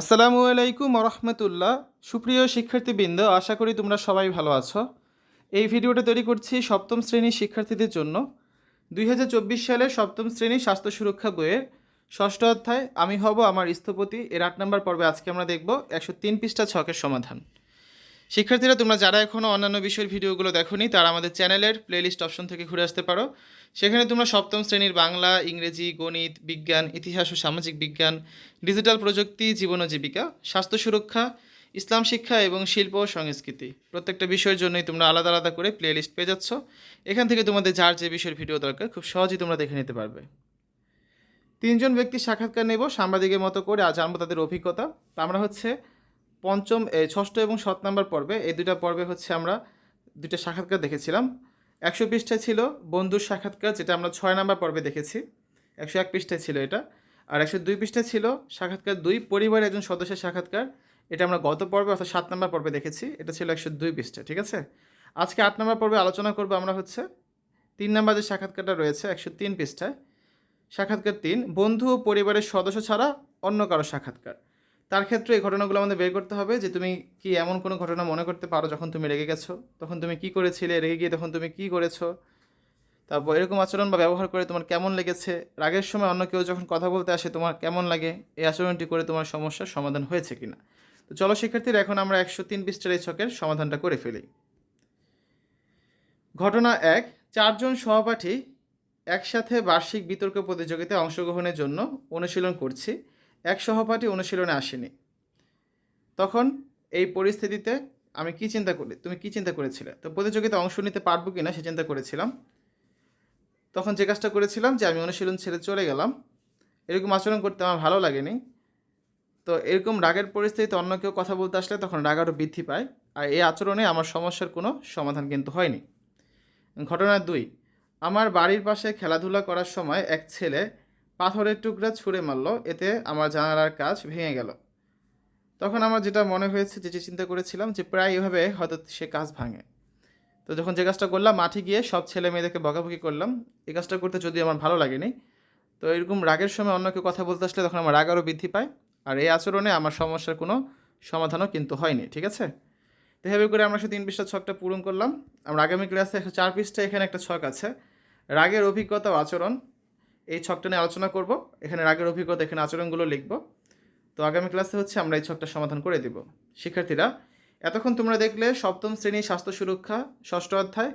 আসসালামু আলাইকুম রহমতুল্লাহ সুপ্রিয় শিক্ষার্থীবৃন্দ, আশা করি তোমরা সবাই ভালো আছো। এই ভিডিওটা তৈরি করছি সপ্তম শ্রেণির শিক্ষার্থীদের জন্য। দুই সালে সপ্তম শ্রেণির স্বাস্থ্য সুরক্ষা বইয়ের ষষ্ঠ অধ্যায়, আমি হব আমার স্থপতি। এর আট নম্বর পর্বে আজকে আমরা দেখব একশো তিন পৃষ্ঠা ছকের সমাধান। শিক্ষার্থীরা, তোমরা যারা এখনও অন্যান্য বিষয়ের ভিডিওগুলো দেখোনি, তারা আমাদের চ্যানেলের প্লেলিস্ট অপশন থেকে ঘুরে আসতে পারো। সেখানে তোমরা সপ্তম শ্রেণির বাংলা, ইংরেজি, গণিত, বিজ্ঞান, ইতিহাস ও সামাজিক বিজ্ঞান, ডিজিটাল প্রযুক্তি, জীবন ও জীবিকা, স্বাস্থ্য সুরক্ষা, ইসলাম শিক্ষা এবং শিল্প ও সংস্কৃতি। প্রত্যেকটা বিষয়ের জন্যই তোমরা আলাদা আলাদা করে প্লেলিস্ট পেয়ে যাচ্ছ। এখান থেকে তোমাদের যার যে বিষয়ের ভিডিও দরকার, খুব সহজেই তোমরা দেখে নিতে পারবে। তিনজন ব্যক্তির সাক্ষাৎকার নেব, সাংবাদিকের মতো করে আজ জানব তাদের অভিজ্ঞতা। আমরা হচ্ছে পঞ্চম ষষ্ঠ এবং সাত নম্বর পর্বে, এই দুটা পর্বে হচ্ছে আমরা দুটো সাক্ষাৎকার দেখেছিলাম। একশো পৃষ্ঠায় ছিল বন্ধুর সাক্ষাৎকার, যেটা আমরা ছয় নম্বর পর্বে দেখেছি। একশো এক পৃষ্ঠায় ছিল এটা। আর একশো দুই পৃষ্ঠায় ছিল সাক্ষাৎকার দুই, পরিবারের একজন সদস্যের সাক্ষাৎকার। এটা আমরা গত পর্বে অর্থাৎ সাত নম্বর পর্বে দেখেছি। এটা ছিল একশো দুই পৃষ্ঠা, ঠিক আছে? আজকে আট নম্বর পর্বে আলোচনা করব আমরা হচ্ছে তিন নম্বর যে সাক্ষাৎকারটা রয়েছে, একশো তিন পৃষ্ঠায়। সাক্ষাৎকার তিন, বন্ধু ও পরিবারের সদস্য ছাড়া অন্য কারও সাক্ষাৎকার। তার ক্ষেত্রে এই ঘটনাগুলো আমাদের বের করতে হবে যে তুমি কি এমন কোনো ঘটনা মনে করতে পারো যখন তুমি রেগে গেছো? তখন তুমি কি করেছিলে? রেগে গিয়ে তখন তুমি কি করেছ? তারপর এরকম আচরণ বা ব্যবহার করে তোমার কেমন লেগেছে? রাগের সময় অন্য কেউ যখন কথা বলতে আসে, তোমার কেমন লাগে? এই আচরণটি করে তোমার সমস্যার সমাধান হয়েছে কিনা? তো চলো শিক্ষার্থীরা, এখন আমরা একশো তিন পৃষ্ঠার এই ছকের সমাধানটা করে ফেলি। ঘটনা এক, চারজন সহপাঠী একসাথে বার্ষিক বিতর্ক প্রতিযোগিতায় অংশগ্রহণের জন্য অনুশীলন করছি। এক সহপাঠী অনুশীলনে আসেনি। তখন এই পরিস্থিতিতে আমি কি চিন্তা করি, তুমি কি চিন্তা করেছিলে? তো প্রতিযোগিতায় অংশ নিতে পারব কি না সে চিন্তা করেছিলাম। তখন যে কাজটা করেছিলাম যে আমি অনুশীলন ছেড়ে চলে গেলাম। এরকম আচরণ করতে আমার ভালো লাগেনি। তো এরকম রাগের পরিস্থিতিতে অন্য কেউ কথা বলতে আসলে তখন রাগ আরও বৃদ্ধি পায়। আর এই আচরণে আমার সমস্যার কোনো সমাধান কিন্তু হয়নি। ঘটনা দুই, আমার বাড়ির পাশে খেলাধুলা করার সময় এক ছেলে পাথরের টুকরা ছুঁড়ে মারল, এতে আমার জানালার কাজ ভেঙে গেল। তখন আমার যেটা মনে হয়েছে যে চিন্তা করেছিলাম যে প্রায় এভাবে হয়তো সে কাজ ভাঙে। তো যখন যে কাজটা করলাম, মাঠে গিয়ে সব ছেলে মেয়েদেরকে বকাবকি করলাম, এই কাজটা করতে যদি আমার ভালো লাগেনি, তো এরকম রাগের সময় অন্য কেউ কথা বলতে আসলে তখন আমার রাগ আরও বৃদ্ধি পায়। আর এই আচরণে আমার সমস্যার কোনো সমাধানও কিন্তু হয়নি, ঠিক আছে? তো এভাবে করে আমরা সে তিন পৃষ্ঠা ছকটা পূরণ করলাম। আমরা আগামী ক্লাসে একশো চার পৃষ্ঠা এখানে একটা ছক আছে। রাগের অভিজ্ঞতা ও আচরণ এই ছকটা নিয়ে আলোচনা করব। এখানে রাগের অভিজ্ঞতা, এখানে আচরণগুলো লিখব। তো আগামী ক্লাসে হচ্ছে আমরা এই ছকটা সমাধান করে দেব। শিক্ষার্থীরা, এতক্ষণ তোমরা দেখলে সপ্তম শ্রেণি স্বাস্থ্য সুরক্ষা, ষষ্ঠ অধ্যায়,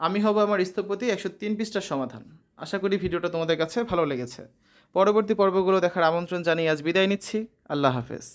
আমি হব আমার স্থপতি একশো তিন পৃষ্ঠার সমাধান। আশা করি ভিডিওটা তোমাদের কাছে ভালো লেগেছে। পরবর্তী পর্বগুলো দেখার আমন্ত্রণ জানিয়ে আজ বিদায় নিচ্ছি। আল্লাহ হাফেজ।